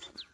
you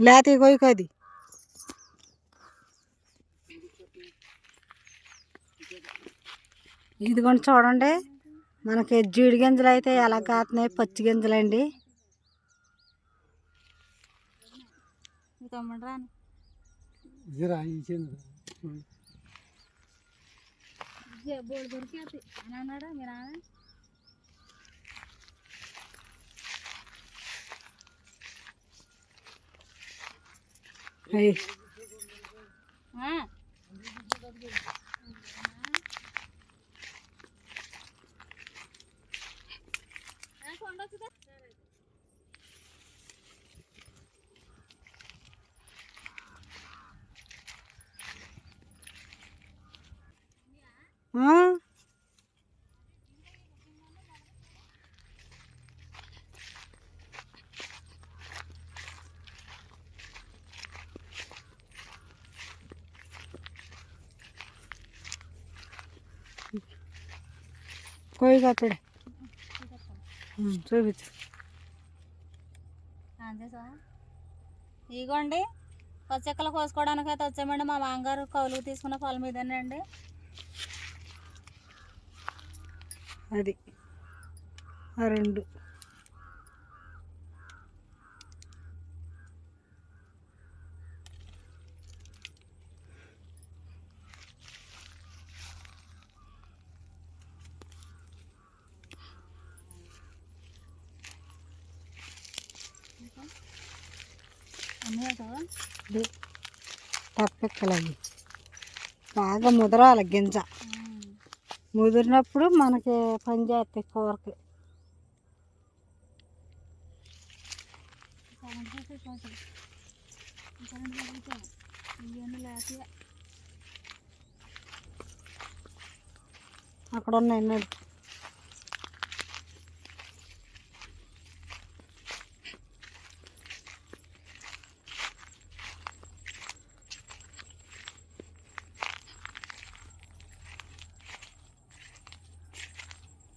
లేతే కొయ్యకది ఇదిగోండి చూడండి మనకి జీడి గింజలు అయితే ఎలా కాతున్నాయి పచ్చి గింజలండి బోర్డు దొరికి అన్నాడా మీ నాన్న అయ్యి ఆ. ఆ, కొండొచ్చుదా? ఆ? కొయ్యి కట్టడే చూపించు ఇగోండి పచ్చక్కలు కోసుకోవడానికి అయితే వచ్చామండి మా మామగారు కౌలుకు తీసుకున్న పొలం మీదేనండి అది ఆ రెండు తప్పెక్కలవి బాగా ముదరాలి గింజ. ముదిరినప్పుడు మనకి పని చేస్తాయి కూరకి అక్కడ ఉన్నాయి.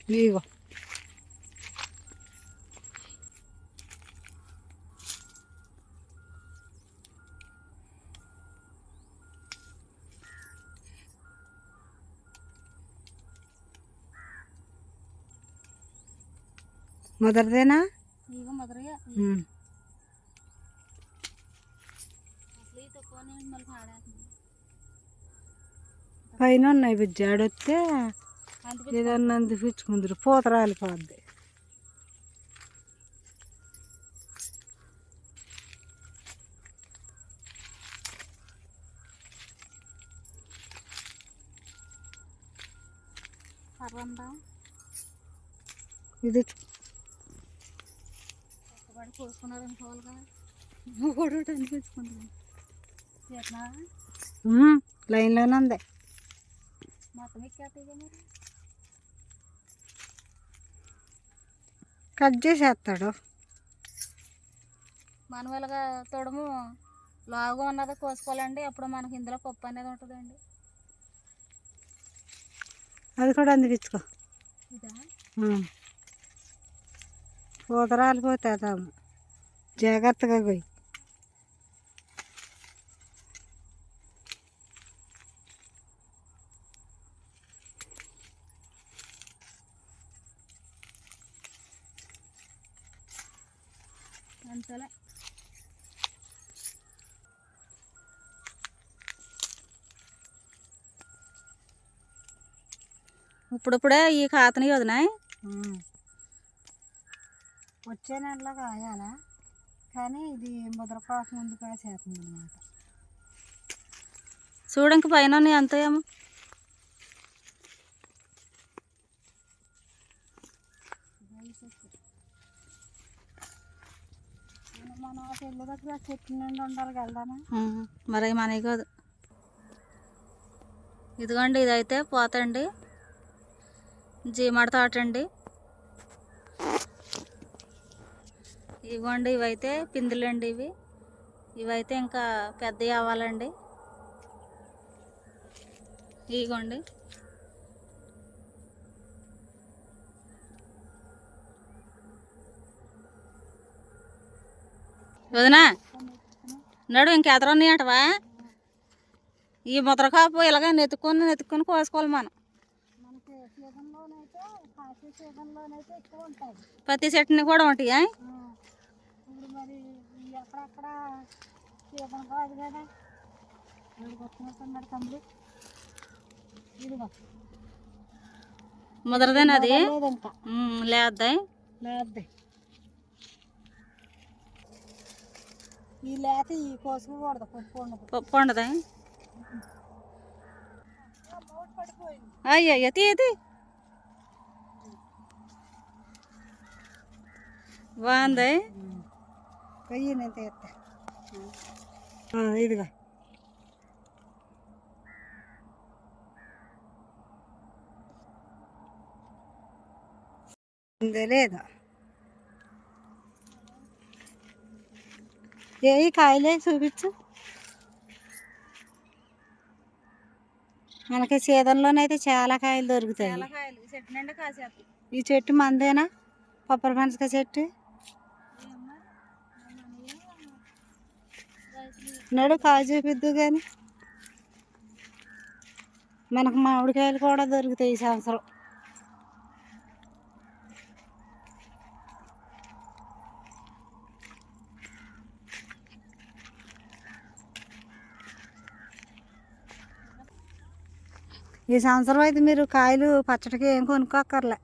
మళ్ళీ పాడేస్తుంది పైన ఉన్నాయి బుజ్జి ఆడొస్తే అంత ఏదన్నా అందిపించుకుందరు పూత రాలిపోద్ది ఇది కష్టపడి కోసుకున్నారు అనుకోవాలిగా కూడా అనిపించుకుంటున్నాను ఎట్లా ఉమ్, లైన్లోనే ఉంది. మొత్తం ఎక్కేస్తాయి మరి. కట్ చేసేస్తాడు. మానువల్గా తొడము లావుగా ఉన్నది కోసుకోవాలండి. అప్పుడు మనకి ఇందులో పప్పు అనేది ఉంటుందండి. అది కూడా అందిపించుకో ఉమ్. పూత జాగ్రత్తగా పోయి. అంతలే ఇప్పుడిప్పుడే ఈ ఖాతని వదినా. వచ్చే నెలలో కాయాలా? కానీ ఇది ముద్రపాక ముందు కాసేస్తుంది అనమాట చూడంకి పైన అంత ఏమో. మన ఆ చెల్లి దగ్గర చెట్టు నుండి ఉండాలి వెళ్దామా మరి అవి కాదు. ఇదిగోండి ఇదైతే పోతండి. జీమడ తోటండి ఇదిగోండి ఇవైతే పిందులండి ఇవి. ఇవైతే ఇంకా పెద్దవి అవ్వాలండి. ఇగోండి వదినా నడు ఇంకెదరు ఉన్నాయటవా ఈ ముద్రకాపు ఇలాగ నెత్తుకొని నెత్తుకొని కోసుకోవాలి మనం. ప్రతి చెట్టుని కూడా ఉంటాయి? ముద్రదేనా అది? లేదు లేదు ఈ లేత ఈ కోసుకోకూడదు పప్పు ఉండదు పప్పు ఉండదా పడిపోయింది అయ్యయ్య తీ తీ. బాగుంది? వెయ్యి నేను తీస్తా. ఇదిగో. లేదు. ఏ కాయలే చూపించు. మనకి సీజన్లోనైతే చాలా కాయలు దొరుకుతాయి. ఈ చెట్టు మందేనా? పప్పర పనసకాయ చెట్టు? నడు కాయ చూపిద్దు కానీ మనకు మామిడికాయలు కూడా దొరుకుతాయి ఈ సంవత్సరం. ఈ సంవత్సరం అయితే మీరు కాయలు పచ్చడికి ఏం కొనుక్కోక్కర్లే.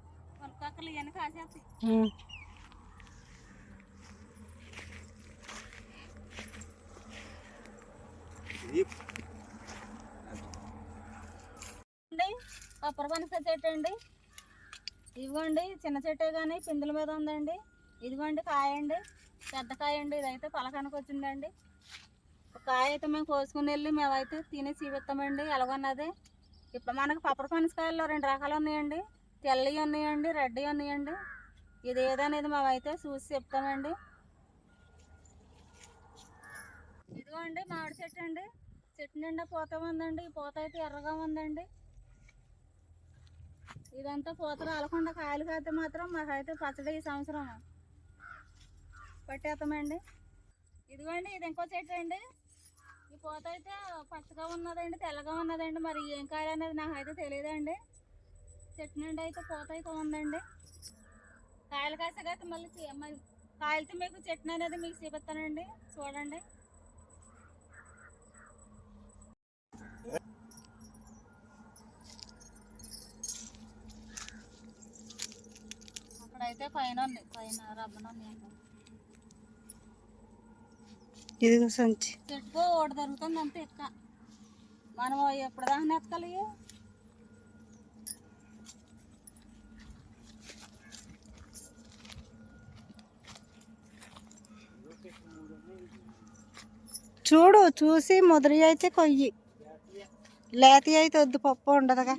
కొబ్బరి పనస చెట్టు అండి. ఇదిగోండి చిన్న చెట్టే కానీ పిందుల మీద ఉందండి. ఇదిగోండి కాయ అండి పెద్ద కాయ అండి ఇదైతే పలకానికి వచ్చిందండి. ఒక కాయ అయితే మేము కోసుకుని వెళ్ళి మేమైతే తిని చూపిస్తామండి ఎలాగొన్నది ఇప్పుడు మనకు పప్పర పనసకాయల్లో రెండు రకాలు ఉన్నాయండి. తెల్లవి ఉన్నాయండి రెడ్డి ఉన్నాయండి. ఇది ఏదనేది మేమైతే చూసి చెప్తామండి. ఇదిగో అండి మామిడి చెట్టు అండి. చెట్టు నిండా పూత ఉందండి. ఈ పూత అయితే ఎర్రగా ఉందండి. ఇదంతా పూత రాలకుండా కాయలు కాస్తే మాత్రం మాకైతే పచ్చడి ఈ సంవత్సరం పట్టేస్తామండి. ఇదిగోండి ఇది ఇంకో చెట్టు అండి. ఈ పూత అయితే పచ్చగా ఉన్నదండి తెల్లగా ఉన్నదండి. మరి ఏం కాయలు అనేది నాకైతే తెలియదండి. చెట్టు నుండి అయితే పూత అయితే ఉందండి. కాయలు కాసాక అయితే మళ్ళీ కాయలతో మీకు చెట్టు అనేది మీకు చూపిస్తానండి. చూడండి. అక్కడైతే పైన ఉంది. పైన రబ్బన ఉంది ఇదిగో సంచి ఒకటి దొరుకుతుంది అంతే ఎక్క మనం ఎప్పుడు ఎక్కలి చూడు చూసి ముదిరి అయితే కొయ్యి. లేతి అయితే వద్దు పప్పు ఉండదుగా.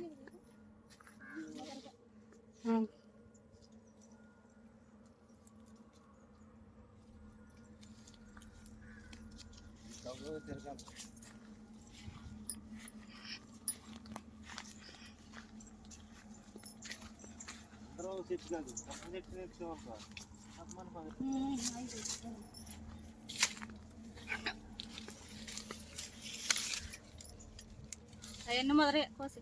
Ayan naman rin ako sa...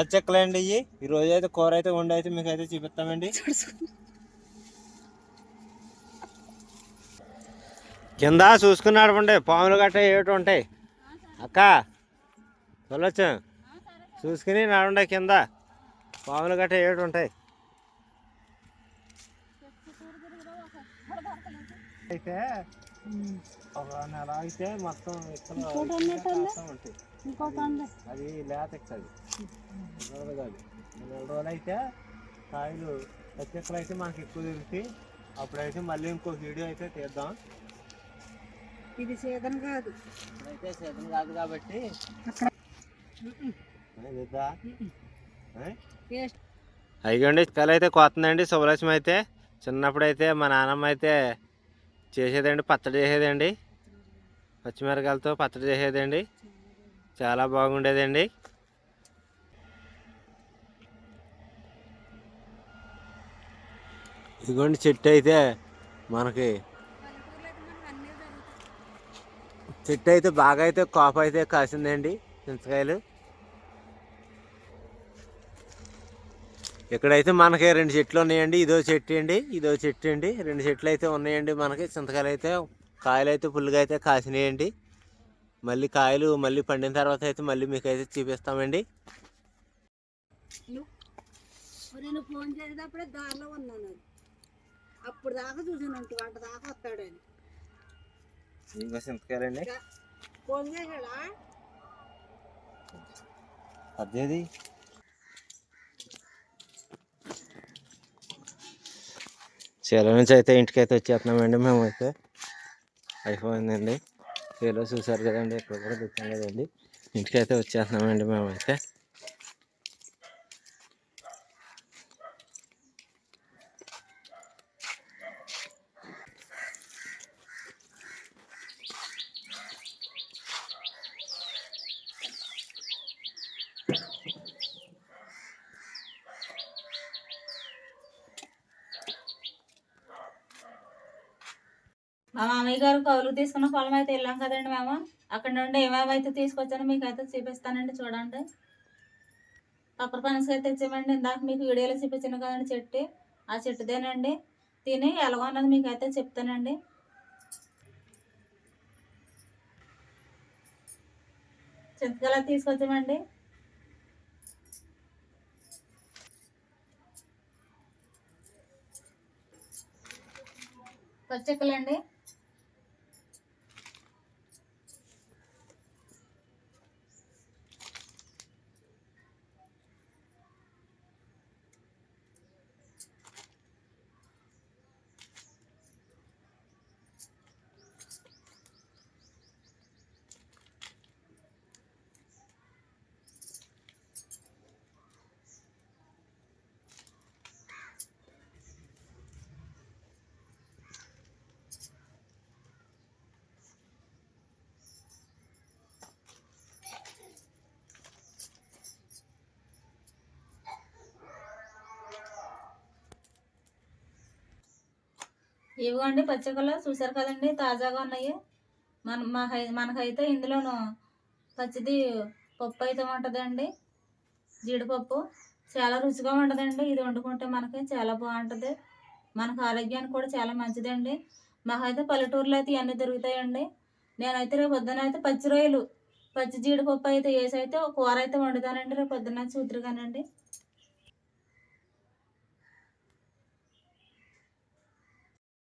పచ్చక్కలండి ఇవి ఈ రోజు అయితే కూర అయితే వండి అయితే మీకు అయితే చూపిస్తామండి. కింద చూసుకుని నడపండి పాములు గట్ట ఏమిటి ఉంటాయి. అక్క చూడొచ్చు చూసుకుని నడవండి కింద పాములు గట్ట ఏమిటి ఉంటాయి. అయితే ఒక నెల అయితే మొత్తం ఇక్కడ ఉంటాయి. అది లేత అది. నెల కాదు నెల రోజులు అయితే కాయలు పచ్చక్కలు అయితే మనకి ఎక్కువ దొరుకుతాయి అప్పుడైతే మళ్ళీ ఇంకో వీడియో అయితే తీద్దాం. ఇది సీజన్ కాదు. ఇప్పుడైతే సీజన్ కాదు కాబట్టి. అయ్యండి కళ అయితే కొత్తందండి శుభలక్ష్మి అయితే. చిన్నప్పుడు అయితే మా నాన్నమ్మ అయితే చేసేదండి పచ్చడి చేసేదండి. పచ్చిమిరకాయలతో పచ్చడి చేసేదండి. చాలా బాగుండేదండి. ఇదిగోండి చెట్టు అయితే మనకి. చెట్టు అయితే బాగా అయితే కాపు అయితే కాసిందండి చింతకాయలు. ఇక్కడైతే మనకి రెండు చెట్లు ఉన్నాయండి. ఇదో చెట్టు అండి ఇదో చెట్టు అండి. రెండు చెట్లు అయితే ఉన్నాయండి మనకి. చింతకాయలు అయితే కాయలు అయితే పుల్లుగా అయితే కాసినాయండి. మళ్ళీ కాయలు మళ్ళీ పండిన తర్వాత అయితే మళ్ళీ మీకు అయితే చూపిస్తామండి నేను ఫోన్ చేసేటప్పుడే దారిలో ఉన్నాను అప్పుడు దాకా చూసానంట గంట దాకా వస్తాడని ఇంకా చింతకాయలండి? ఫోన్ చేసాడా అదేది? చేలో నుంచి అయితే ఇంటికైతే వచ్చేస్తున్నామండి మేము అయితే అయిపోయిందండి. చేలో చూసారు కదండి ఇక్కడ కూడా తెచ్చాం కదండి ఇంటికైతే వచ్చేస్తున్నామండి మేమైతే. మా మామయ్య గారు కౌలు తీసుకున్న పొలం అయితే వెళ్ళాం కదండి మేము. అక్కడ నుండి ఏమేమి అయితే తీసుకొచ్చానో మీకు అయితే చూపిస్తానండి చూడండి. పప్పర పనసకాయ తెచ్చామండి ఇందాక మీకు వీడియోలో చూపించాను కదండి చెట్టు. ఆ చెట్టుదేనండి. తిని ఎలాగో అన్నది మీకు అయితే చెప్తానండి చింతకాయలు తీసుకొచ్చామండి? పచ్చక్కలండి. ఇవ్వండి పచ్చికలు చూసారు కదండి తాజాగా ఉన్నాయి. మన మా మనకైతే ఇందులోను పచ్చిది పప్పు అయితే ఉంటుందండి. జీడిపప్పు చాలా రుచిగా ఉంటుందండి. ఇది వండుకుంటే మనకి చాలా బాగుంటుంది. మనకు ఆరోగ్యానికి కూడా చాలా మంచిదండి. మాకైతే పల్లెటూరులో అయితే ఇవన్నీ దొరుకుతాయండి. నేనైతే రేపు పొద్దున అయితే పచ్చి రొయ్యలు పచ్చి జీడిపప్పు అయితే వేసి అయితే ఒక కూర అయితే వండుతానండి. రేపు పొద్దున చూద్దరు కానండి.